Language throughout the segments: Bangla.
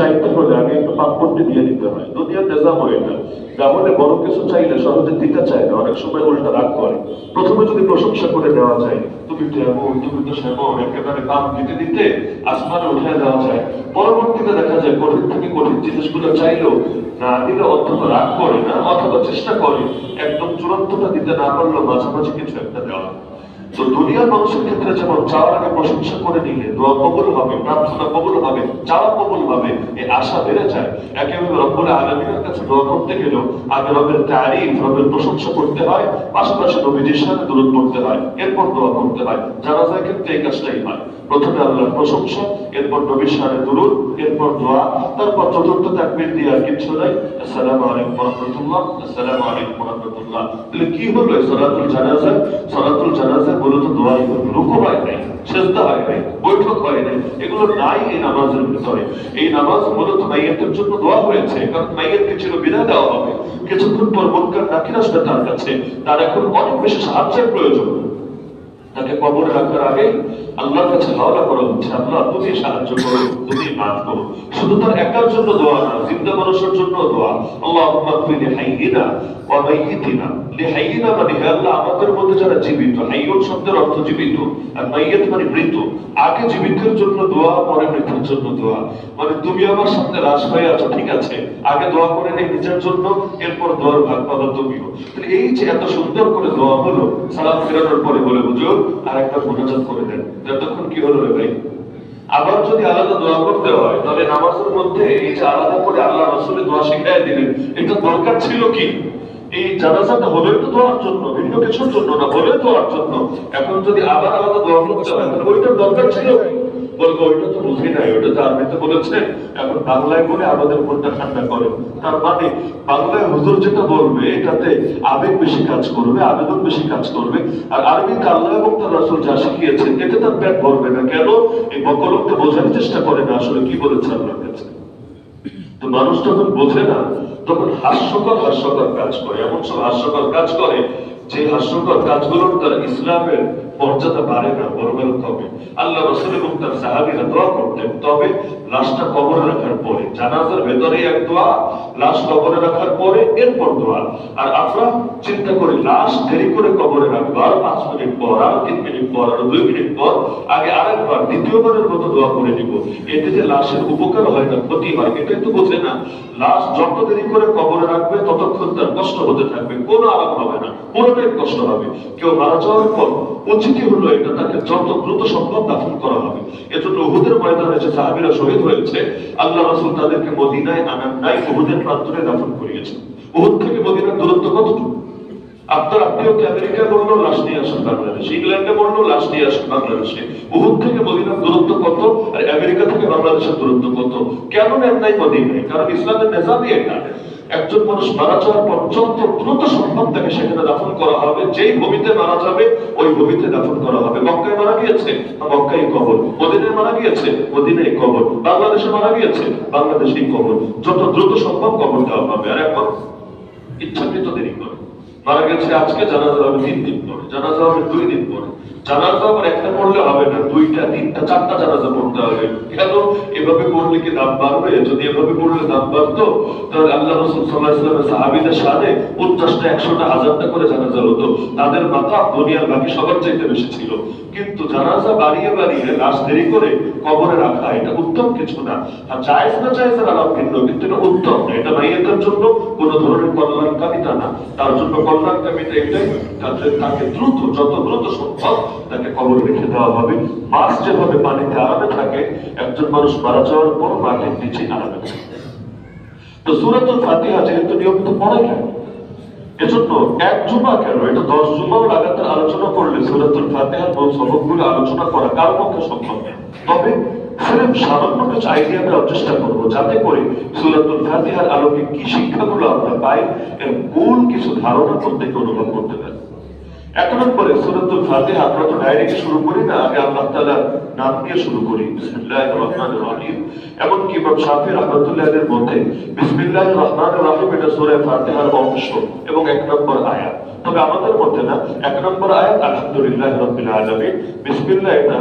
চাইতে হলে আগে একটু পাসপোর্টটি দিয়ে দিতে হয়। দুনিয়ার নিজাম এটা তাহলে বড় কিছু চাইলে সহজে দিতে চায় না, অনেক সময় উল্টা রাগ করে। প্রথমে যদি প্রশংসা করে দেওয়া যায়, তুমি তো তুমি তো সেমন, একেবারে কাম দিতে দিতে আসমানে উঠে দেওয়া যায়। পরবর্তীতে দেখা যায় কঠিন থেকে কঠিন জিনিসগুলো চাইলেও না দিলে অন্তত রাগ করে না, অথবা চেষ্টা করে একদম চূড়ান্তটা দিতে না পারলেও মাঝামাঝি কিছু একটা দেওয়া। তো দুনিয়ার মানুষের ক্ষেত্রে যেমন চাওয়ার আগে প্রশংসা করে নিলে, দোয়া কবুল হবে, প্রার্থনা কবুল হবে, চাওয়া কবুল হবে, এই আশা বেড়ে যায়। একেবারে রব্বুল আলমীর কাছে দোয়া করতে গেলেও আগে রবের তারিফ, রবের প্রশংসা করতে হয়, পাশাপাশি নবীজির সাথে দূরত করতে হয়, এরপর দোয়া করতে হয়। জানা যায় ক্ষেত্রে এই কাজটাই হয়। প্রথমে আল্লাহর প্রশংসা, এরপর নবীর সাথে দূরত এরপর দোয়া, তারপর চতুর্থ তাকবীর দিয়ে আর কিছু নাই। আসসালামু আলাইকুম ওয়া আসসালামু আলাইকুম ওয়া তাহলে কি হলো সালাতুল জানাজা? সালাতুল জানাজা মূলত রুকু হয় নাই হয় নাই, বৈঠক হয় নাই, এগুলো নাই এই নামাজের ভিতরে। এই নামাজ মূলত মাইয়াতের জন্য দোয়া হয়েছে, কারণ মাইয়াতকে ছিল বিদায় দেওয়া হবে। কিছুক্ষণ পর মুনকার নাকির তার কাছে, তার এখন অনেক বেশি সাহায্যের প্রয়োজন। তাকে কবরে রাখার আগে আল্লাহর কাছে হাওলা করা আল্লাহ তুমি সাহায্য করো তুমি মাফ করো শুধু তার একার জন্য দোয়া না, জিন্দা মানুষের জন্য দোয়া। আল্লাহ ওয়া মাইয়িতিনা। মানে হে আল্লাহ, আমাদের মধ্যে যারা জীবিত, হাইয়ুন শব্দের অর্থ জীবিত, আর মাইয়িত মানে মৃত। আগে জীবিতের জন্য দোয়া, পরে মৃত্যুর জন্য দোয়া। মানে তুমি আমার সামনে লাশ হয়ে আছো, ঠিক আছে। আগে দোয়া করে নেই নিজের জন্য, এরপর দোয়ার ভাগ পাবা তুমিও। এই যে এত সুন্দর করে দোয়া হলো, সালাম ফেরানোর পরে বলে বুঝো আর একটা করে দেন। যতক্ষণ কি হলো ভাই আবার যদি আলাদা দোয়া করতে হয়, তাহলে নামাজের মধ্যে এই যে আলাদা করে আল্লাহ রসুলের দোয়া শিখাই দিলেন, এটা দরকার ছিল কি? এই জানাজাটা হলেও তো দোয়ার জন্য, ভিন্ন কিছুর জন্য না হলে দোয়ার জন্য। এখন যদি আবার আলাদা দোয়া করতে হয়, তাহলে ওইটার দরকার ছিল কি? বলব ওইটা তো বুঝি নাই, ওইটা তো আরবিতে বলেছে। এখন বাংলায় বলে আমাদের মনটা ঠান্ডা তার মানে বাংলায় হুজুর যেটা বলবে, এটাতে আবেগ বেশি কাজ করবে, আবেদন বেশি কাজ করবে। আর আল্লাহ এবং তার রাসূল যা শিখিয়েছেন এতে তার ভরবে না। কেন? এই বোঝার চেষ্টা করে না, আসলে কি বলেছে আল্লাহর কাছে? তো মানুষ যখন বোঝে না, তখন হাস্যকর হাস্যকর কাজ করে। এমন সব হাস্যকর কাজ করে, যে হাস্যকর কাজগুলোর দ্বারা ইসলামের মর্যাদা বাড়ে না, বরবাদ হবে। আল্লাহ রসুল এবং তার সাহাবিরা দোয়া করতেন, তবে লাশটা কবরে রাখার পরে, জানাজার ভেতরে এক দোয়া, লাশ কবরে রাখার পরে এরপর দোয়া। আর আমরা চিন্তা করি, লাশ দেরি করে কবরে রাখব আর পাঁচ মিনিট পর, আর তিন মিনিট পর, আর দুই মিনিট পর, আগে আরেকবার, দ্বিতীয়বারের মতো দোয়া করে নিব। এতে যে লাশের উপকার হয় না, ক্ষতি হয় এটা তো বোঝে না। লাশ যত দেরি করে কবরে রাখবে, ততক্ষণ তার কষ্ট হতে থাকবে, কোনো আরাম হবে না, পুরোটাই কষ্ট হবে। কেউ মারা যাওয়ার পর উচিতই হলো এটা, তাকে যত দ্রুত সম্ভব দাফন করা হবে। এজন্য উহুদের ময়দানে যে সাহাবীরা শহীদ হয়েছে, আল্লাহ রাসূল তাদেরকে মদিনায় আনার নাই উহুদের প্রান্তরে দাফন করিয়েছেন। উহুদ থেকে মদিনার দূরত্ব কতটুকু? আপনার আপনিও কি আমেরিকায় বলল লাশ নিয়ে আসেন বাংলাদেশে। ইংল্যান্ডে বলল লাশ নিয়ে আসেন বাংলাদেশে। উহুদ থেকে মদিনার দূরত্ব কত? আর আমেরিকা থেকে বাংলাদেশের দূরত্ব কত? কেন নেন নাই মদিনায়? কারণ ইসলামের নেজামই এটা। একজন মানুষ মারা যাওয়ার পর যত দ্রুত সম্ভব তাকে সেখানে দাফন করা হবে। যেই ভূমিতে মারা যাবে, ওই ভূমিতে দাফন করা হবে। মক্কায় মারা গিয়েছে? মক্কায় কবর। মদিনায় মারা গিয়েছে? মদিনায় কবর। বাংলাদেশে মারা গিয়েছে? বাংলাদেশেই কবর। যত দ্রুত সম্ভব কবর দেওয়া হবে। আর এখন ইচ্ছাকৃত দেরি করে। মারা গেছে আজকে, জানাজা হবে তিন দিন পরে। জানাজা হবে দুই দিন পরে। জানাজা আবার তাদের মাথা দুনিয়ার বাকি সবার চাইতে বেশি ছিল। কিন্তু জানাজা বাড়িয়ে বাড়িয়ে লাশ দেরি করে কবরে রাখা, এটা উত্তম কিছু না। আর জায়েজ না জায়েজের আলাপ ভিন্ন, কিন্তু এটা উত্তম এটা জন্য কোনো ধরনের কল্যাণকামিতা না। তার জন্য কল্যাণকামিতা এটাই তাকে দ্রুত, যত দ্রুত সম্ভব তাকে কবরে রেখে দেওয়া হবে। মাছ যেভাবে পানিতে আরামে থাকে, একজন মানুষ মারা যাওয়ার পর মাটির নিচে আরামে থাকে। তো সুরাতুল ফাতিহা যেহেতু নিয়মিত পড়া যায় এজন্য এক জুমা কেন? এটা দশ জুমাও লাগাতার আলোচনা করলে সুরাতুল মূল সবকগুলো আলোচনা করা কার পক্ষে সম্ভব তবে সির্ফ সামান্য কিছু আইডিয়া দেওয়ার চেষ্টা করব, যাতে করে সুরাতুল ফাতিহার আলোকে কি শিক্ষাগুলো আমরা পাই এর মূল কিছু ধারণা প্রত্যেকে অনুভব করতে পারি। এক নম্বরে সুরাতুল ফাতিহা আমরা তো ডাইরেক্ট শুরু করি না, আগে আল্লাহ তাআলার নাম দিয়ে শুরু করি। বিসমিল্লাহির রহমানির রহিম। এমন কি ইমাম শাফি রাহমাতুল্লাহির মতে, বিসমিল্লাহির রহমানির রহিম এটা সূরা ফাতিহার অংশ এবং এক নম্বর আয়াত। তবে আমাদের মধ্যে না, এক নম্বর আয়াত, আলহামদুলিল্লাহ রাব্বিল আলামিন, বিসমিল্লাহ এটা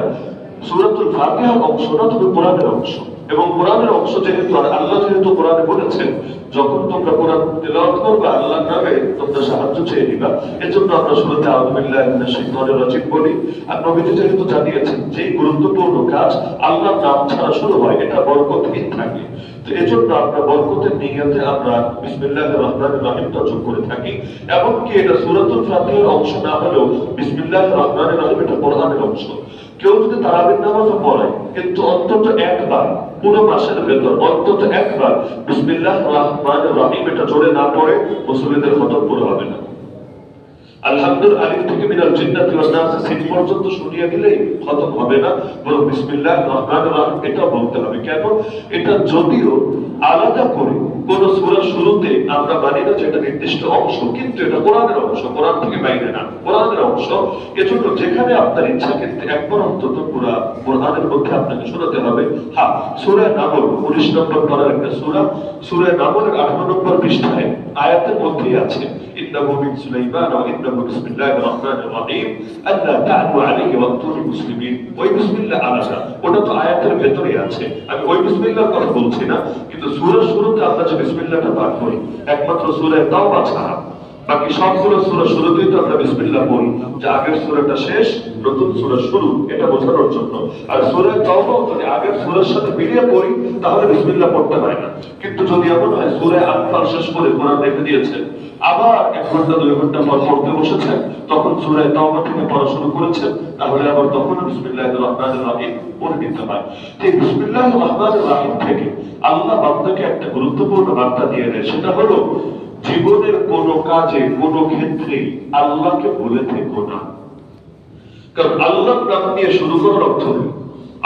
সূরাতুল ফাতিহার অংশ না, তবে কোরআনের অংশ। এবং কোরআনের অংশ যেহেতু আল্লাহ যেহেতু কোরআনে বলেছেন, যখন তোমরা কোরআন তেলাওয়াত করবে, আল্লাহর নামে তোমরা সাহায্য চেয়ে নিবা। এজন্য আমরা শুরুতে আলহামদুলিল্লাহ শিক্ষণের রচিত বলি। আর নবীজি যেহেতু জানিয়েছেন যে গুরুত্বপূর্ণ কাজ আল্লাহর নাম ছাড়া শুরু হয়, এটা বরকতহীন থাকে? তো এজন্য আমরা বরকতের নিয়তে আমরা বিসমিল্লাহির রহমানির রহিমটা যোগ করে থাকি। এমনকি এটা সূরাতুল ফাতিহার অংশ না হলেও বিসমিল্লাহির রহমানির রহিম এটা কোরআনের অংশ। কেউ যদি তারাবির নামাজও পড়ে, কিন্তু অন্তত একবার, পুরো মাসের ভেতর, অন্তত একবার বিসমিল্লাহ রহমান রহিম এটা জোরে না পড়ে, মুসলিমদের খতম পুরো হবে না। আলহামদুলিল্লাহ আলিফ থেকে সিন পর্যন্ত শুনিয়ে দিলেই খতম হবে না। বরং বিসমিল্লাহির রহমানির রহিম এটা বলতে হবে। কেন? এটা যদিও আলাদা করে কোন সূরার শুরুতে আমরা মানি না যে এটা নির্দিষ্ট অংশ, কিন্তু এটা কোরআনের অংশ, কোরআন থেকে বাইরে না। কোরআনের অংশ, এজন্য যেখানে আপনার ইচ্ছা কিন্তু একবার অন্তত পুরা কোরআনের মধ্যে আপনাকে শোনাতে হবে। হ্যাঁ সূরা নামল 19 নম্বর পড়ার একটা সূরা। সূরা নামলের 18 নম্বর পৃষ্ঠায় আয়াতের মধ্যেই আছে ভেতরেই আছে। আমি ওই বিসমিল্লাহর কথা বলছি না, কিন্তু সূরার শুরুতে আমরা যে বিসমিল্লাহটা পাঠ করি। একমাত্র বাকি সবগুলো আমরা আগের সূরাটা শেষ, নতুন সূরা শুরু, এটা বোঝানোর জন্য। আর সুরে যদি আগের সুরের সাথে মিলিয়ে পড়ি, তাহলে বিসমিল্লাহ পড়তে হয় না। কিন্তু যদি এমন হয় সুরে আনফাল শেষ করে কোরআন রেখে দিয়েছেন আবার এক ঘণ্টা, দুই ঘণ্টা পর পড়তে বসেছেন, তখন সূরা তাওবা থেকে পড়া শুরু করেছেন, তাহলে আবার তখন বিসমিল্লাহির রহমানির রহিম পড়ে নিতে হয়। এই বিসমিল্লাহির রহমানির রহিম থেকে আল্লাহ বান্দাকে একটা গুরুত্বপূর্ণ বার্তা দিয়ে দেয় সেটা হলো, জীবনের কোন কাজে, কোন ক্ষেত্রে আল্লাহকে ভুলে থেকো না। কারণ আল্লাহর নাম নিয়ে শুরু করার অর্থ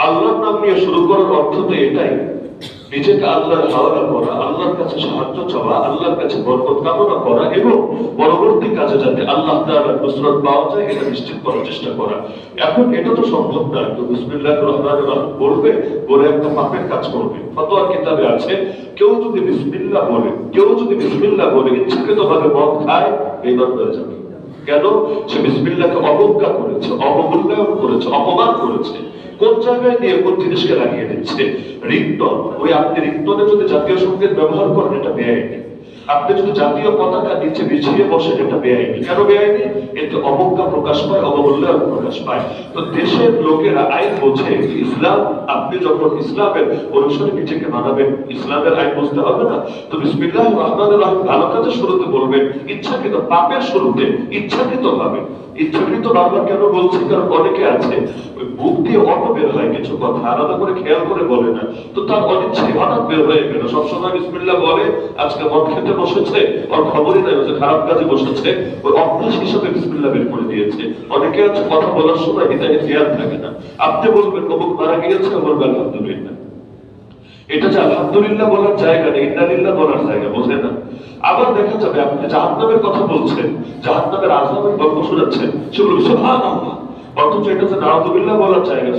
আল্লাহর নাম নিয়ে শুরু করার অর্থ তো এটাই নিজেকে আল্লাহর হাওলা করা, আল্লাহর কাছে সাহায্য চাওয়া, আল্লাহর কাছে বরকত কামনা করা এবং পরবর্তী কাজে যাতে আল্লাহ তাআলার নুসরত পাওয়া যায়, এটা নিশ্চিত করার চেষ্টা করা। এখন এটা তো সম্ভব না। তো বিসমিল্লাহির রহমানির রহিম বলবে, বলে একটা পাপের কাজ করবে। ফতোয়ার কিতাবে আছে, কেউ যদি বিসমিল্লাহ বলে, কেউ যদি বিসমিল্লাহ বলে, ইচ্ছাকৃতভাবে মদ খায় এইবার হয়ে যাবে। কেন সে বিসমিল্লাকে অবজ্ঞা করেছে, অবমূল্যায়ন করেছে, অপমান করেছে। কোন জায়গায় দিয়ে কোন জিনিসকে লাগিয়ে দিচ্ছে? রিংটন, ওই আপনি রিংটনে যদি জাতীয় সংগীত ব্যবহার করেন, এটা বেআইনি। আপনি যদি জাতীয় পতাকা নিচে বিছিয়ে বসেন এটা বেআইনি। কেন বেআইনি? এতে অবজ্ঞা প্রকাশ পায়, অবমূল্যায়ন প্রকাশ পায়। তো দেশের লোকেরা আইন বোঝে, ইসলাম, আপনি যখন ইসলামের অনুসারে নিজেকে মানাবেন, ইসলামের আইন বুঝতে হবে না। তো বিসমিল্লাহ রহমানুর রহিম ভালো কাজের শুরুতে বলবেন, ইচ্ছাকৃত পাপের শুরুতে ইচ্ছাকৃত ভাবে। ইচ্ছাকৃত বারবার কেন বলছি? কারণ অনেকে আছে বুক দিয়ে অটো বের হয় কিছু কথা, আলাদা করে খেয়াল করে বলে না। তো তার অনিচ্ছে হঠাৎ বের হয়ে গেল। সবসময় বিসমিল্লাহ বলে, আজকে মদ খেতে বসেছে, ওর খবরই নাই যে খারাপ কাজে বসেছে ওই অভ্যাস হিসেবে বিসমিল্লাহ বের করে দিয়েছে। অনেকে আছে, কথা বলার সময় হৃদয়ে খেয়াল থাকে না। আপনি বলবেন, অমুক মারা গিয়েছে বলবেন, আলহামদুলিল্লাহ। এটা যে আলহামদুলিল্লাহ বলার জায়গা নেই, ইন্নালিল্লাহ বলার জায়গা, বোঝে না। আবার দেখা যাবে, আপনি জাহান্নামের কথা বলছেন, জাহান্নামের আজামের গল্প শোনাচ্ছেন, সেগুলো সুবহানাল্লাহ। অথচ এটা নাউজুবিল্লাহ বলার জায়গা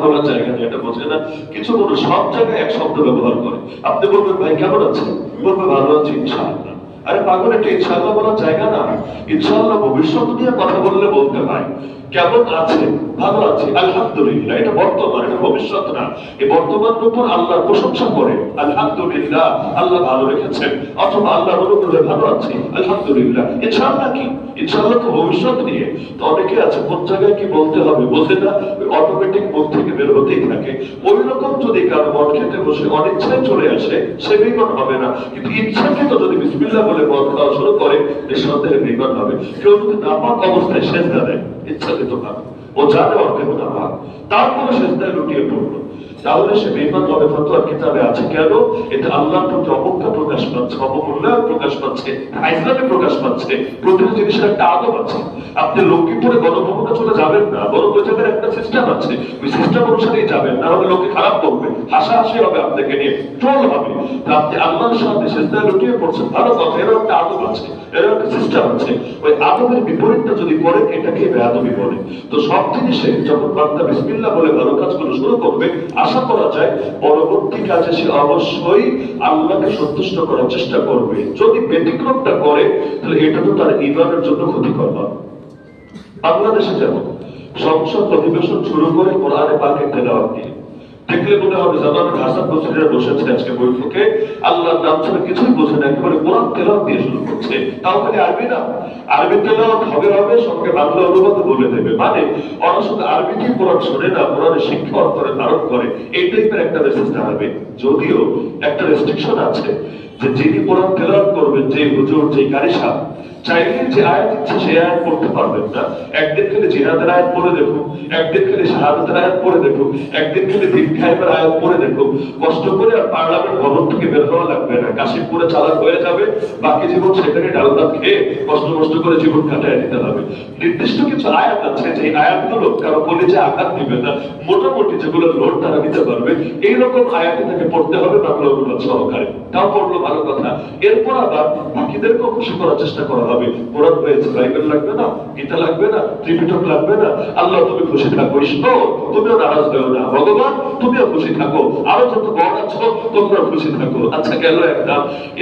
বলার জায়গা এটা বোঝে না কিছু মানুষ সব জায়গায় এক শব্দ ব্যবহার করে। আপনি বলবেন, ভাই, কেমন আছেন? বলবে, ভালো আছি, ইনশাআল্লাহ। আরে পাগল, এটা ইনশাআল্লাহ বলার জায়গা না। ইনশাআল্লাহ ভবিষ্যৎ নিয়ে কথা বললে বলতে হয়। কেমন আছে ভালো আছে, আলহামদুলিল্লাহ, এটা বর্তমান, এটা ভবিষ্যৎ না। এই বর্তমান উপর আল্লাহর প্রশংসা করে, আলহামদুলিল্লাহ, আল্লাহ ভালো রেখেছেন। অথবা আল্লাহ অনুগ্রহে ভালো আছি, আলহামদুলিল্লাহ। ইনশাআল্লাহ কি? তো ভবিষ্যৎ নিয়ে। তো অনেকে আছে, কোন জায়গায় কি বলতে হবে বোঝে না অটোমেটিক মন থেকে বের হতেই থাকে। ওই রকম যদি কারও মদ খেতে বসে অনিচ্ছায় চলে আসে, সে বেইমান হবে না। কিন্তু ইচ্ছাকৃত যদি বিসমিল্লাহ বলে মদ খাওয়া শুরু করে হবে। কেউ যদি নাপাক অবস্থায় শেষ দেয়, ইচ্ছাকৃত ভাবে। ও জানে ওর কেউ না তারপরে শেষদায় লুটিয়ে পড়ল। তাহলে সে বেইমান হবে ফতোয়ার কিতাবে আছে কেন? এটা আল্লাহর প্রতি অবজ্ঞা প্রকাশ পাচ্ছে, অবমূল্যায়ন প্রকাশ পাচ্ছে ইসলামে প্রকাশ পাচ্ছে, প্রতিটি জিনিসের একটা আদব আছে। আপনি লক্ষ্মীপুরে গণভবনে চলে যাবেন না, বরং ওই একটা সিস্টেম আছে। ওই সিস্টেম অনুসারেই যাবেন, না হলে লোকে খারাপ করবে হাসাহাসি হবে আপনাকে নিয়ে, ট্রোল হবে। আপনি আল্লাহর সামনে শেষদায় লুটিয়ে পড়ছেন, ভালো কথা, এরও একটা আদব আছে, এরও একটা সিস্টেম আছে। ওই আদবের বিপরীতটা যদি করেন এটাকে বেআদবি বলে। তো সব জিনিসে যখন বান্দা বিসমিল্লাহ বলে ভালো কাজগুলো শুরু করবে, আশা করা যায়, পরবর্তী কাজে সে অবশ্যই আল্লাহকে সন্তুষ্ট করার চেষ্টা করবে। যদি ব্যতিক্রমটা করে, তাহলে এটা তো তার ইমানের জন্য ক্ষতিকর হবে বাংলাদেশে যেমন সংসদ অধিবেশন শুরু করে কোরআনে পাকে তেলাওয়াত দিয়ে দেখলে মনে হবে জানান হাসান বসরিরা বসেছে আজকে বৈঠকে। আল্লাহর নাম ছাড়া কিছুই বোঝে না, একেবারে কোরআন তেলাওয়াত দিয়ে শুরু করছে। তাও আরবি না? আরবি হবে হবে, সঙ্গে বাংলা অনুবাদ বলে দেবে। মানে কোরআন শোনে না কোরআনের শিক্ষা অন্তরে ধারণ করে? এই টাইপের একটা মেসেজ দাঁড়াবে যদিও একটা রেস্ট্রিকশন আছে। যে যিনি কোরআন তেলাওয়াত করবেন যে হুজুর যে কারি সাহেব চাইলে যে আয়াত ইচ্ছে সে আয়াত পড়তে পারবেন না। একদিন খেলে জিহাদের আয়াত পড়ে দেখুন, একদিন খেলে আয়াত পড়ে দেখুন, একদিন খেলে দীক্ষায়বের আয়াত পড়ে দেখুন। কষ্ট করে আর পার্লামেন্ট ভবন থেকে বের হওয়া লাগবে না। কাশিমপুরে চালাক হয়ে যাবে, বাকি জীবন সেখানে ডাল খেয়ে কষ্ট কষ্ট করে জীবন কাটায় দিতে হবে। নির্দিষ্ট কিছু আয়াত আছে যে আয়াতগুলো কারও কলেজে আঘাত দিবে না। মোটামুটি যেগুলো লোড তারা নিতে পারবে। এইরকম আয়াতে তাকে পড়তে হবে বাংলা অনুবাদ সহকারে। তাও পড়ল ভালো কথা। এরপর আবার বাকিদেরকেও খুশি করার চেষ্টা করা হবে। কোরআন হয়েছে বাইবেল লাগবে না, গীতা লাগবে না, ত্রিপিটক লাগবে না। আল্লাহ, তুমি খুশি থাকো, ঈশ্বর, তুমিও নারাজ হয়েও না। ভগবান, তুমিও খুশি থাকো। আরও যত গণ আছো তোমরা খুশি থাকো। আচ্ছা গেল একটা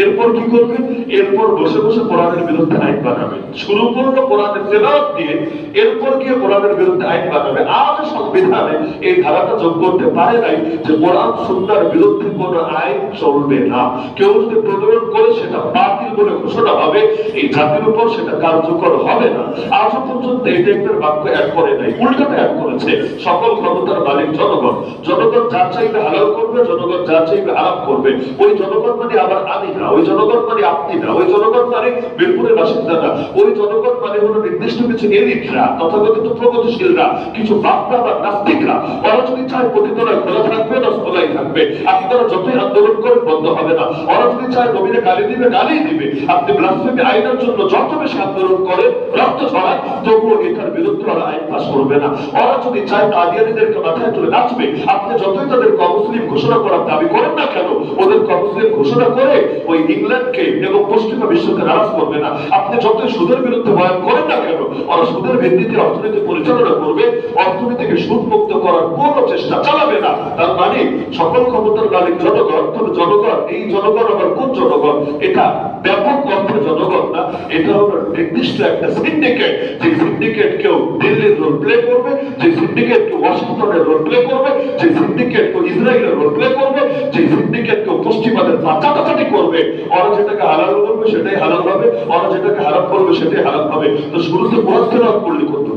এরপর কি করবে? এরপর বসে বসে কোরআনের বিরুদ্ধে আইন বানাবে। শুরু করল কোরআনের তেলাওয়াত দিয়ে, এরপর গিয়ে কোরআনের বিরুদ্ধে আইন বানাবে। আজ সংবিধানে এই ধারাটা যোগ করতে পারে নাই যে কোরআন, সুন্নার বিরুদ্ধে কোনো আইন চলবে না। কেউ যদি প্রতিরোধ করে সেটা বাতিল বলে ঘোষণা হবে, এই জাতির উপর সেটা কার্যকর হবে না। আজও পর্যন্ত এই টাইপের বাক্য অ্যাড করে নাই, উল্টাটা অ্যাড করেছে। সকল ক্ষমতার মালিক জনগণ। জনগণ যা চাইবে হালাল করবে, জনগণ যা চাইবে হারাম করবে। ওই জনগণ মানে আবার আমি না ওই জনগণ মানে আপনি না ওই জনগণ মানে বীরপুরের বাসিন্দা না ওই জনগণ মানে হলো নির্দিষ্ট কিছু এলিটরা তথাকথিত প্রগতিশীলরা, কিছু বাপরা বা নাস্তিকরা। ওরা যদি চায় পতিতরা খোলা থাকবে না খোলাই থাকবে। আপনারা যতই আন্দোলন করেন, বন্ধ হবে না। ওরা যদি চায় নবীরে গালি দিবে গালি দিবে। আপনি ব্লাসফেমি আইনের জন্য যত বেশি আন্দোলন করে রক্ত ছড়ায় তবুও এটার বিরুদ্ধে ওরা আইন পাস করবে না। ওরা যদি চায় কাদিয়ানিদেরকে মাথায় তুলে নাচবে, আপনি যতই তাদের কমুসলিম ঘোষণা করার দাবি করেন না কেন, ওদের কমুসলিম ঘোষণা করে ওই ইংল্যান্ডকে এবং পশ্চিমা বিশ্বকে নারাজ করবে না। আপনি যতই সুদের বিরুদ্ধে বয়ান করেন না কেন, ওরা সুদের ভিত্তিতে অর্থনীতি পরিচালনা করবে, অর্থনীতিকে সুদ মুক্ত করার কোনো চেষ্টা চালাবে না। তার মানে সকল ক্ষমতার মালিক জনগণ তবে জনগণ, এই জনগণ আবার কোন জনগণ? এটা ব্যাপক অর্থে জনগণ না। এটা হলো নির্দিষ্ট একটা সিন্ডিকেট যে সিন্ডিকেট কেউ দিল্লির রোল প্লে করবে, যে সিন্ডিকেট কেউ ওয়াশিংটনের রোল প্লে করবে, যে সিন্ডিকেট কেউ ইসরায়েলের রোল প্লে করবে, যে সিন্ডিকেট কেউ পশ্চিমাদের পাচাটাচাটি করবে। ওরা যেটাকে হালাল করবে সেটাই হালাল হবে। ওরা যেটাকে হারাম করবে সেটাই হারাম হবে। তো শুরুতে তেলাওয়াত করলে করতে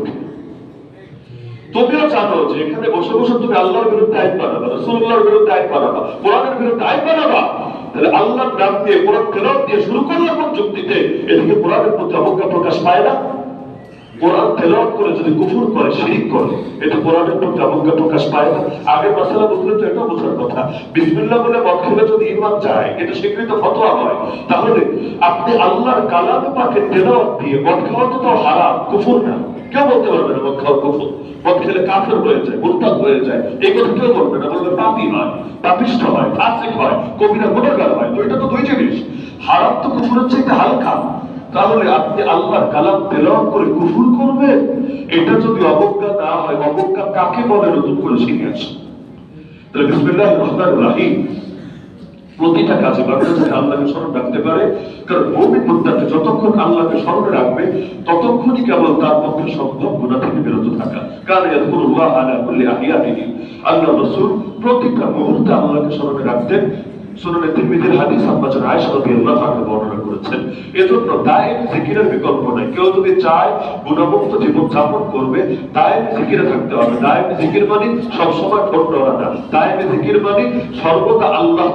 হবে তুমিও যে এখানে বসে বসে তুমি আল্লাহর বিরুদ্ধে আইন বানাবা বিরুদ্ধে আইন বানাবা কোরআনের বিরুদ্ধে আইন বানাবা তাহলে আল্লাহর নাম দিয়ে, কোরআন তেলাওয়াত দিয়ে শুরু করলে কোন যুক্তিতে? এদিকে কোরআনের প্রতি অবজ্ঞা প্রকাশ পায় না। কোরআন তেলাওয়াত করে যদি করে, শিরিক করে, এটা কোরআনের প্রতি অবজ্ঞা প্রকাশ পায় না। আগে বুঝলে তো এটা বোঝার কথা। বিসমিল্লাহ বলে খেলে যদি ইমান এটা স্বীকৃত ফতোয়া হয় তাহলে আপনি আল্লাহর কালামে পাকে তেলাওয়াত দিয়ে মদ খাওয়া তো হারাম, কুফর না। কেউ বলতে পারবে না খাওয়া কুফর মদ খেলে কাফের হয়ে যায়, মুরতাদ হয়ে যায়। এই কথা কেউ বলবে না, বলবে পাপি হয় পাপিষ্ঠ হয়, ফাসিক হয়, কবিরা গুণাগার হয়। তো এটা তো দুই জিনিস। হারাম তো কুফরের চাইতে হালকা। তাহলে আপনি আল্লাহর কালাম তেলাওয়াত করে কুফর করবেন? এটা যদি অবজ্ঞা না হয়, অবজ্ঞা কাকে বলে নতুন করে শিখে আসে তাহলে বিসমিল্লাহির রহমানির রহিম। প্রতিটা কাজে মানুষ আল্লাহকে স্মরণ রাখতে পারে। কারণ মুমিন মুত্তাকি যতক্ষণ আল্লাহকে স্মরণে রাখবে, ততক্ষণই কেবল তার পক্ষে সম্ভব গুনাহ থেকে বিরত থাকা। কারণ আল্লাহ রাসূল প্রতিটা মুহূর্তে আল্লাহকে স্মরণে রাখতেন। সুনানে হাদিস বর্ণনা করেছেন, এজন্য দায়েম জিকিরের বিকল্প নাই। কেউ যদি চায় গুণমুক্ত জীবন যাপন করবে দায়েম জিকিরে থাকতে হবে। দায়েম জিকির মানে সব সময় ঠোঁট না দায়েম জিকির মানে সর্বদা আল্লাহ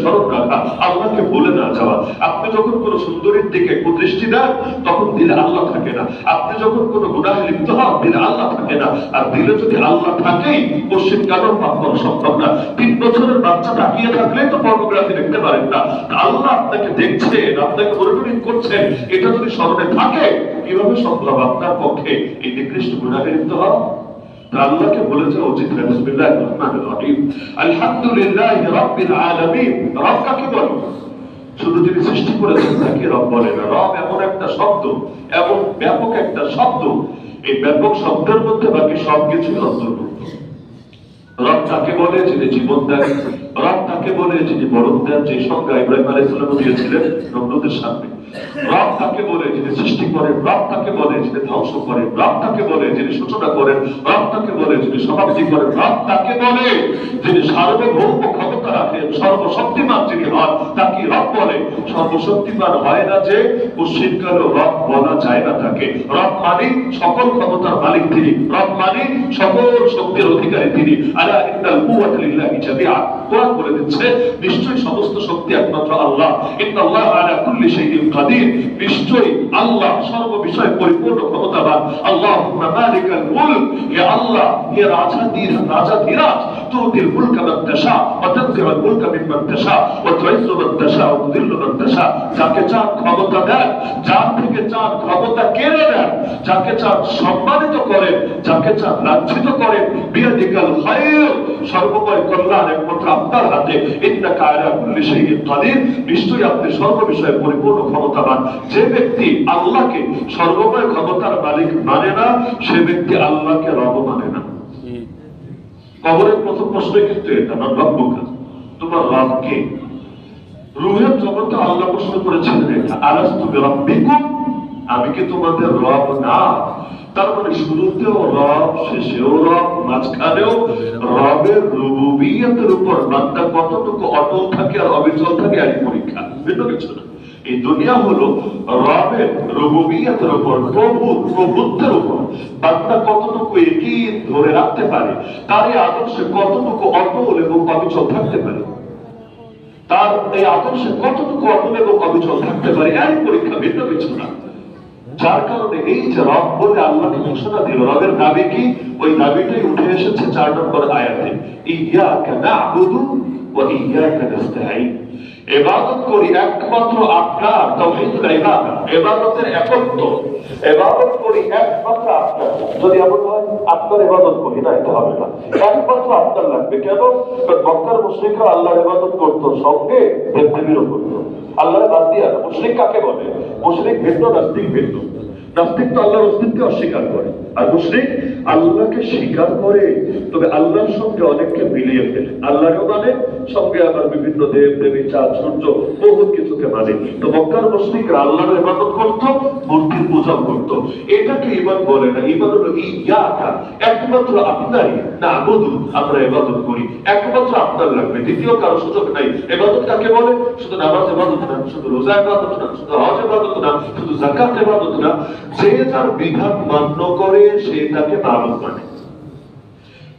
স্মরণ রাখা আল্লাহকে ভুলে না যাওয়া। আপনি যখন কোনো সুন্দরীর দিকে কুদৃষ্টি দেন, তখন দিলে আল্লাহ থাকে না। আপনি যখন কোনো গুনাহে লিপ্ত হন, দিলে আল্লাহ থাকে না। আর দিলে যদি আল্লাহ থাকেই পশ্চিম কারণ পাপ করা সম্ভব না? তিন বছরের বাচ্চা তাকিয়ে থাকলেই তো পর্নোগ্রাফি দেখতে পারেন না। আল্লাহ আপনাকে দেখছেন, আপনাকে মনিটরিং করছেন। এটা যদি স্মরণে থাকে, কীভাবে সম্ভব আপনার পক্ষে? এই নিকৃষ্ট গুনাহে লিপ্ত হওয়া আল্লাহকে বলেছে উচিত আলহামদুলিল্লাহি রাব্বিল আলামিন। রব কাকে বলো? শুধু সৃষ্টি করেছেন তাকে রব বলে না। রব এমন একটা শব্দ, এমন ব্যাপক একটা শব্দ। এই ব্যাপক শব্দের মধ্যে বাকি সবকিছুই অন্তর্ভুক্ত। রব তাকে বলে, যিনি জীবন দেন, রব তাকে বলে, যিনি মরণ দেন যে সংজ্ঞা ইব্রাহিম আলাইসালাম দিয়েছিলেন নমরুদের সামনে। রব তাকে বলে, যিনি সৃষ্টি করেন, রব তাকে বলে, যিনি ধ্বংস করেন, রব তাকে বলে, যিনি সূচনা করেন, রব তাকে বলে, যিনি সমাপ্তি করেন, রব তাকে বলে, যিনি সার্বভৌম সর্বশক্তিমান যিনি হন, তাকে রব বলে। সর্বশক্তিমান হয় না যে শীতকালে রব বলা যায় না তাকে। রব মানে সকল ক্ষমতার মালিক তিনি। রব মানে সকল শক্তির অধিকারী তিনি। আলা ইন্দাল লিল্লাহি জামিআ। বলে দিচ্ছে, নিশ্চয়ই সমস্ত শক্তি একমাত্র আল্লাহ। ইন্নাল্লাহ আলা কুল্লি শাইইন কাদির। নিশ্চয়ই আল্লাহ পরিপূর্ণ ক্ষমতাবান। আল্লাহুম্মা মালিকাল মুলক। আল্লাহ, হে রাজা রাজা ধীরাজ তুতিল মুলক মান তাশা, ওয়া মুলক তাশা, ওয়া মান তাশা, ওয়া মান তাশা। যাকে চান ক্ষমতা দেন যার থেকে চান ক্ষমতা কেড়ে নেন যাকে চান সম্মানিত করেন যাকে চান লাঞ্ছিত করেন বিয়াদিকাল খায়র সর্বময় কল্যাণ একমাত্র আপনার হাতে ইন্নাকা আলা কুল্লি শাইইন কাদির। নিশ্চয়ই আপনি সর্ব বিষয়ে পরিপূর্ণ ক্ষমতাবান। যে ব্যক্তি আল্লাহকে সর্বময় ক্ষমতার মালিক মানে না সে ব্যক্তি আল্লাহকে রব মানে না। কবরের প্রথম প্রশ্ন কিন্তু এটা না রব্বকা? তোমার রব কে? রুহের জগতে আল্লাহ প্রশ্ন করেছিলেন এটা আলাস্তু বিরাব্বিকুম? আমি কি তোমাদের রব না? তার মানে শুরুতেও রব, শেষেও রব, মাঝখানেও রবের রুবুবিয়তের উপর বান্দা কতটুকু অটল থাকে আর অবিচল থাকে আর পরীক্ষা। ভিন্ন কিছু না। এই দুনিয়া হলো রবের রুবুবিয়তের উপর, প্রভু, প্রভুত্বের উপর। বান্দা কতটুকু একই ধরে রাখতে পারে তার এই আদর্শে কতটুকু অটল এবং অবিচল থাকতে পারে? তার এই আদর্শে কতটুকু অটল এবং অবিচল থাকতে পারে এর পরীক্ষা ভিন্ন কিছু না। যার কারণে এই যে রব বলে আল্লাহকে ঘোষণা দিল। রবের দাবি কি? ওই দাবিটাই উঠে এসেছে চার নম্বর আয়াতে। ইয়াকা না'বুদু ওয়া ইয়াকা নাস্তাঈন। ইবাদত করি একমাত্র আপনার তাওহীদুল ইবাদত। এবাদতের একত্ব। এবাদত করি একমাত্র আপনার। যদি এমন হয়, আপনার এবাদত করি না, এটা হবে না। একমাত্র আপনার লাগবে। কেন? মক্কার মুশরিকরা আল্লাহর ইবাদত করতো, সঙ্গে দেবদেবীরও করতো। আল্লাহ বাদ দিয়ে মুশরিক কাকে বলে? মুশরিক ভিন্ন, নাস্তিক ভিন্ন। নাস্তিক তো আল্লাহর অস্তিত্ব অস্বীকার করে। আর মুশরিক আল্লাহকে স্বীকার করে, তবে আল্লাহর সঙ্গে অনেককে মিলিয়ে ফেলে। আল্লাহকে মানে সঙ্গে আবার বিভিন্ন দেব, দেবী, চাঁদ, সূর্য, বহু কিছুকে মানে। তো মক্কার মুশরিকরা আল্লাহর ইবাদত করত, মূর্তির পূজা করত। এটাকে ইমান বলে না। ইমান হলো ইয়াকা, একমাত্র আপনারই। না বধু আমরা ইবাদত করি। একমাত্র আপনার লাগবে। দ্বিতীয় কারও সুযোগ নাই। ইবাদত কাকে বলে? শুধু নামাজ ইবাদত না, শুধু রোজা ইবাদত না, শুধু হজ ইবাদত না, শুধু যাকাত ইবাদত না। যে যার বিধান মান্য করে, সে তাকে মাবুদ মানে।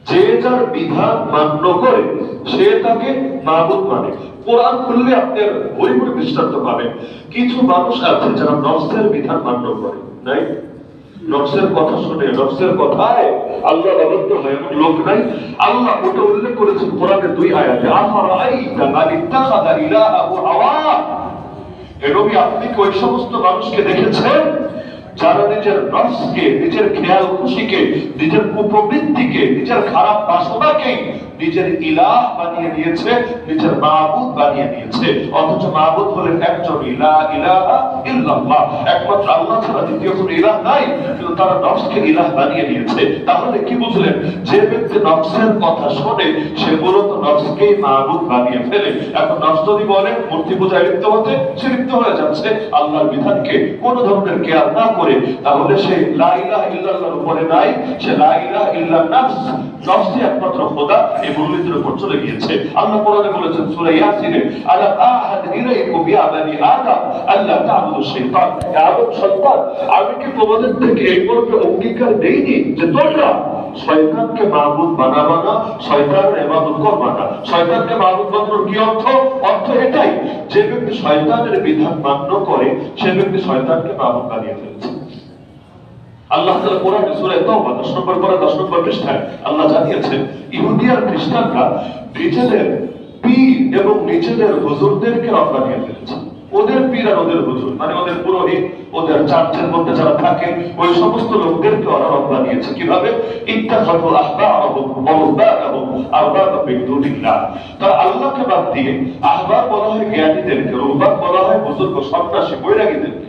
যে যার বিধান মান্য করে, সে তাকে মাবুদ মানে। কোরআন খুললে আপনার ভরি দৃষ্টান্ত পাবেন। কিছু মানুষ আছে যারা নফসের বিধান মান্য করে, নাই? নফসের কথা শুনে, নফসের কথায় আল্লাহ অবদ্ধ হয় এমন লোক নাই? আল্লাহ ওটা উল্লেখ করেছেন কোরআনের দুই আয়াতে, আফারাআইতা মান ইত্তাখাযা ইলাহাহু হাওয়া? হে আপনি কি ওই সমস্ত মানুষকে দেখেছেন? যারা নিজের নফসকে নিজের খেয়াল খুশিকে নিজের কুপ্রবৃত্তিকে নিজের খারাপ বাসনাকে নিজের ইলাহ বানিয়ে নিয়েছে, নিজের মাহবুদ বানিয়ে নিয়েছে। অথচ মাহবুদ হলেন একজন ইলাহ, ইলাহা ইল্লাল্লাহ। একমাত্র আল্লাহ ছাড়া দ্বিতীয় কোনো ইলাহ নাই, কিন্তু তারা নফসকে ইলাহ বানিয়ে নিয়েছে। তাহলে কি বুঝলেন? যে ব্যক্তি নফসের কথা শোনে, সে মূলত নফসকেই মাহবুদ বানিয়ে ফেলে। এখন নফস যদি বলে, মূর্তি পূজায় লিপ্ত হতে, সে লিপ্ত হয়ে যাচ্ছে। আল্লাহর বিধানকে কোন ধরনের কেয়ার না করে, তাহলে সে লাইলা ইল্লাল্লাহর উপরে নাই। সে লাইলা ইল্লান নাফস। নফসই একমাত্র খোদা। উপর চলে গিয়েছে। আল্লাহ কোরআনে বলেছেন, সূরা ইয়াসিনে, আলা আহাদ আদম, আল্লা তা'বুদু শাইতান। হে আদম সন্তান আমি কি তোমাদের থেকে এই মর্মে অঙ্গীকার দেইনি যে তোমরা শয়তানকে বানাবা না, শয়তানের ইবাদত করবা না? শয়তানকে বানানোর কি অর্থ? অর্থ এটাই, যে ব্যক্তি শয়তানের বিধান মান্য করে, সে ব্যক্তি শয়তানকে মাহবুদ বানিয়ে ফেলছে। আল্লাহ তাআলা সূরা তাওবা 10 নম্বর পরে 10 নম্বর পৃষ্ঠায় আল্লাহ জানিয়েছেন, ইহুদি আর খ্রিস্টানরা পীর এবং নিজেদের হুজুরদেরকে ফেলেছে ওদের পীর আর ওদের হুজুর মানে ওদের পুরোহিত, ওদের চার্চের মধ্যে যারা থাকে, ওই সমস্ত লোকদেরকে ওরা রব বানিয়েছে কীভাবে? আহবারহুম তারা আল্লাহকে বাদ দিয়ে আহবার বলা হয় জ্ঞানীদেরকে রুহবান বলা হয় বুজুর্গ সন্ন্যাসী, বৈরাগীদেরকে।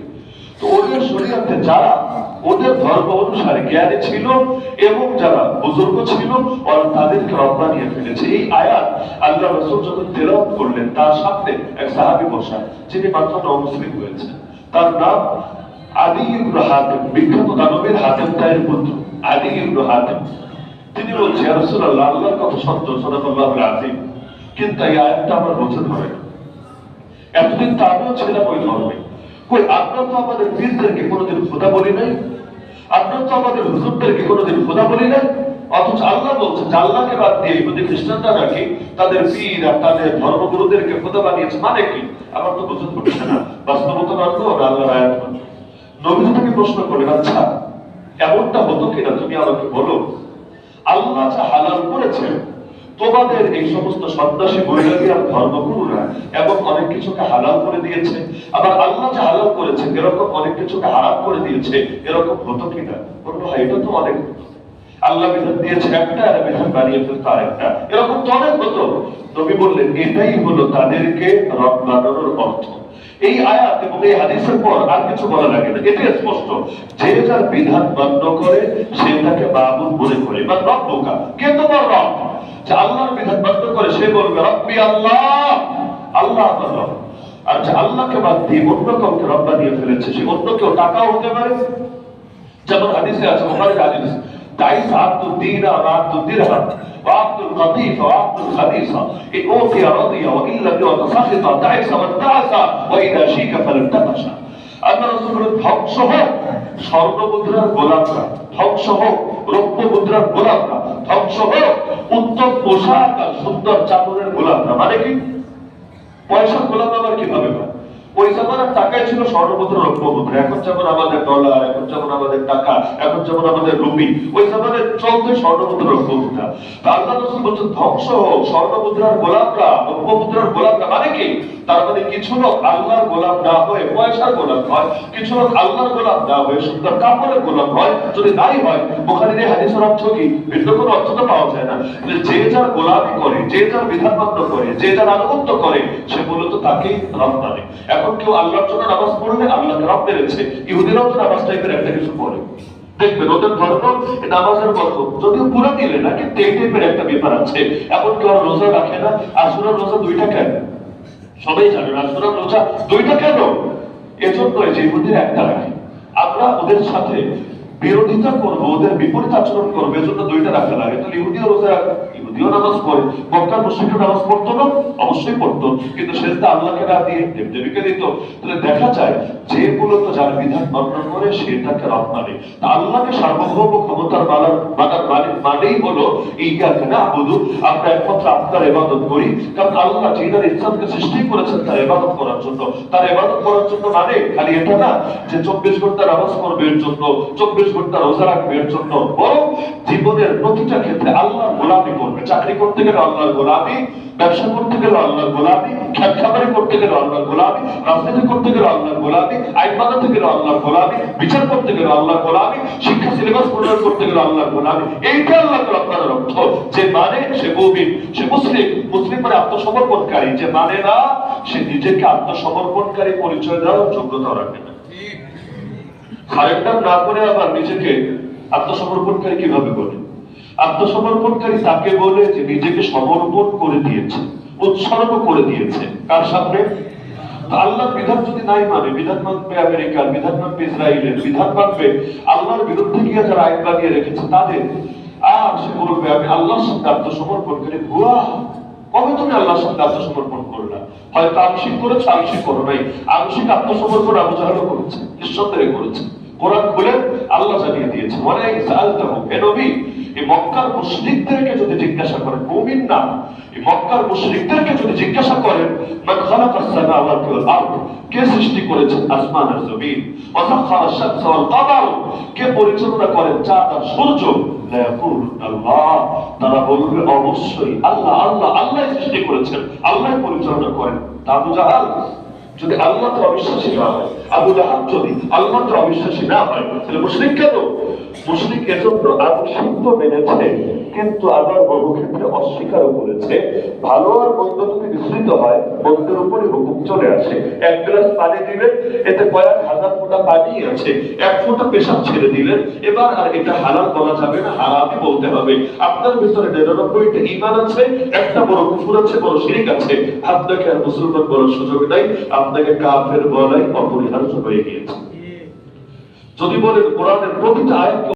তো ওদের শরীয়তে যারা ওদের ধর্ম অনুসারে জ্ঞানী ছিল এবং যারা বুজুর্গ ছিল, ওরা তাদেরকে রব বানিয়ে ফেলেছে। এই আয়াত আল্লাহ রসুল যখন তেলাওয়াত করলেন, তার সামনে এক সাহাবী বসা যিনি মাত্র নমুসলিম হয়েছে তার নাম আদি ইবনু বিখ্যাত দানবের হাতেম তাইয়ের পুত্র আদি ইবনু তিনি বলছেন, ইয়া রাসূলুল্লাহ, আল্লাহর কথা সত্য সাল্লাল্লাহু আলাইহি কিন্তু এই আয়াতটা আমার বোঝা ধরে এতদিন তো আমিও ছিলাম ওই ধর্মে কই, আপনার তো আমাদের পীরদেরকে কোনোদিন খোদা বলি নাই? আপনার তো আমাদের হুজুরদেরকে কোনোদিন খোদা বলি নাই? অথচ আল্লাহ বলছে যে আল্লাহকে বাদ দিয়ে ইহুদি খ্রিস্টানরা নাকি তাদের পীর আর তাদের ধর্মগুরুদেরকে খোদা বানিয়েছে মানে কি? আমার তো বোঝা পড়ছে না। বাস্তবতা মানবো না আল্লাহর আয়াত মানবো নবীজি তাকে প্রশ্ন করলেন আচ্ছা এমনটা হতো কিনা? তুমি আমাকে বলো। আল্লাহ যা হালাল করেছেন তোমাদের এই সমস্ত সন্ত্রাসী আর ধর্মগুরুরা এবং অনেক কিছুকে হালাল করে দিয়েছে। আবার আল্লাহ যে হালাল করেছে, এরকম অনেক কিছুকে হারাম করে দিয়েছে। এরকম হতো কিনা? বলল ভাই এটা তো অনেক আল্লাহ বিধান দিয়েছে একটা আর বিধান বানিয়ে ফেলতো আরেকটা। এরকম তো অনেক হতো। নবী বললেন, এটাই হলো তাদেরকে রব বানানোর অর্থ। এই আয়াত এবং এই হাদিসের পর আর কিছু বলা লাগে না এটা স্পষ্ট। যে যার বিধান মান্য করে, সে তাকে বাবুল মনে করে, বা রব্বকা কে তোমার রব? যে আল্লাহর বিধান মান্য করে, সে বলবে, রব্বি আল্লাহ। আল্লাহ আমার রব। আর যে আল্লাহকে বাদ দিয়ে অন্য কাউকে রব বানিয়ে ফেলেছে, সে অন্য কেউ টাকাও হতে পারে? যেমন হাদিসে আছে বুখারীর হাদিস تعيس عبد الدينار وعبد الدرهم وعبد القطيفة وعبد الخبيثة إن أوتي رضي وإن لم يعط سخط تعس وانتعس وإذا شيك فلانتفش আল্লাহ রসুলের ধ্বংস হোক স্বর্ণ মুদ্রার গোলাপরা ধ্বংস হোক রৌপ্য মুদ্রার গোলাপরা ধ্বংস হোক উত্তম পোশাক আর সুন্দর চাদরের গোলাপরা মানে কি পয়সার গোলাপ আবার কিভাবে হয় এখন এখন এখন মানে মানে গোলাপ গোলাপ গোলাপ কাপড়ের গোলাপ হয়, যদি নাই হয় অর্থ কি? অর্থ তো পাওয়া যায় না। যে যার গোলামি করে, যে যার বিধান মান্য করে, যে যার আনুগত্য করে, সে মূলত তাকেই রব মানে এখন কেউ আল্লাহর জন্য নামাজ পড়লে আল্লাহকে রব বেড়েছে ইহুদিরাও তো নামাজ টাইপের একটা কিছু পড়ে। দেখবেন ওদের ধর্ম নামাজের যদিও পুরো দিলে না, কিন্তু এই টাইপের একটা ব্যাপার আছে। কেউ রোজা রাখে না রোজা দুইটা কেন? সবাই জানেন আসুরার রোজা দুইটা কেন? এজন্য যে ইহুদির একটা রাখে। আমরা ওদের সাথে বিরোধিতা করবে, ওদের বিপরীত আচরণ করবে, এজন্য দুইটা রাখা লাগে। তাহলে ইহুদিও রোজা ইহুদিও নামাজ পড়ে, মক্কার মুসলিমরা নামাজ পড়তো না? অবশ্যই পড়তো। কিন্তু সেটা আল্লাহকে না দিয়ে দেবদেবীকে দিত। তাহলে দেখা যায় মূলত যার বিধান মান্য করে সেটাকে রব মানে। আল্লাহকে সার্বভৌম ক্ষমতার মানার মানার মানে মানেই হলো ইয়াকে না আবুদু আমরা একমাত্র আপনার ইবাদত করি। কারণ আল্লাহ যিনার ইনসানকে সৃষ্টি করেছেন, তার ইবাদত করার জন্য। তার ইবাদত করার জন্য মানে খালি এটা না, যে চব্বিশ ঘণ্টা নামাজ পড়বে এর জন্য, চব্বিশ ঘণ্টা রোজা রাখবে এর জন্য। বরং জীবনের প্রতিটা ক্ষেত্রে আল্লাহর গোলামি করবে। চাকরি করতে গেলে আল্লাহর গোলামি, ব্যবসা করতে গেলে আল্লাহর গোলামি খাবারি করতে গেলে আল্লাহর গোলামি, রাজনীতি করতে গেলে আল্লাহর গোলামি আইন গোলামি বিচার করতে গেলে আল্লাহর গোলামি, শিক্ষা সিলেবাস করতে গেলে আল্লাহর গোলামি। এইটা আপনার অর্থ যে মানে সে মুমিন, সে মুসলিম। মুসলিম মানে আত্মসমর্পণকারী। যে মানে না, সে নিজেকে আত্মসমর্পণকারী পরিচয় দেওয়ার যোগ্যতা রাখে না না করে আবার নিজেকে আত্মসমর্পণকারী কীভাবে বলে? আত্মসমর্পণকারী তাকে বলে যে নিজেকে সমর্পণ করে দিয়েছে, উৎসর্গ করে দিয়েছে। কার সামনে? আল্লাহর বিধান যদি নাই মানে বিধান মানবে আমেরিকার, বিধান মানবে ইসরায়েলের, বিধান মানবে আল্লাহর বিরুদ্ধে আইন বানিয়ে রেখেছে তাদের, আর সে বলবে, আমি আত্মসমর্পণ করি। হুয়া! কবে তুমি আল্লাহর আত্মসমর্পণ করলা? হয়তো আংশিক করেছে, আংশিক করো নাই। আংশিক আত্মসমর্পণ আবু করেছে, নিঃসন্দেহে করেছে। কোরআন খুলে আল্লাহ জানিয়ে দিয়েছে মনে সালতাহু হে নবী এই মক্কার মুশরিকদেরকে যদি জিজ্ঞাসা করেন মুমিন না, এই মক্কার মুশরিকদেরকে যদি জিজ্ঞাসা করেন মান খালাকাস সামাওয়াতি ওয়াল আরদ কে সৃষ্টি করেছেন আসমান আর জমিন? ওয়া সাখারা আশ-শামসা ওয়াল কে পরিচালনা করেন চাঁদ আর সূর্য? আল্লাহ। তারা বলবে, অবশ্যই আল্লাহ আল্লাহ আল্লাহ সৃষ্টি করেছেন আল্লাহ পরিচালনা করেন। তা আবু জাহাল যদি আল্লাহকে অবিশ্বাসী না হয়, আবু জাহাব যদি আল্লাহকে অবিশ্বাসী না হয়, তাহলে মুশরিক কেন? মুশরিক এজন্য সিদ্ধ মেনেছে, কিন্তু আবার বহু ক্ষেত্রে অস্বীকারও করেছে। ভালো আর মন্দ যদি মিশ্রিত হয়, মন্দের উপরে হুকুম চলে আসে। এক গ্লাস পানি দিলেন, এতে কয়েক হাজার ফোঁটা পানি আছে, এক ফোঁটা পেশাব ছেড়ে দিলেন। এবার আর এটা হালাল বলা যাবে না, হারামই বলতে হবে। আপনার ভিতরে নিরানব্বইটা ইমান আছে, একটা বড় কুফুর আছে, বড় শিরিক আছে। আপনাকে আর মুসলমান বলার সুযোগ নাই। আপনাকে কাফের বলাই অপরিহার্য হয়ে গিয়েছে। যদি বলেন কোরআনের প্রতিটা আয়াতকে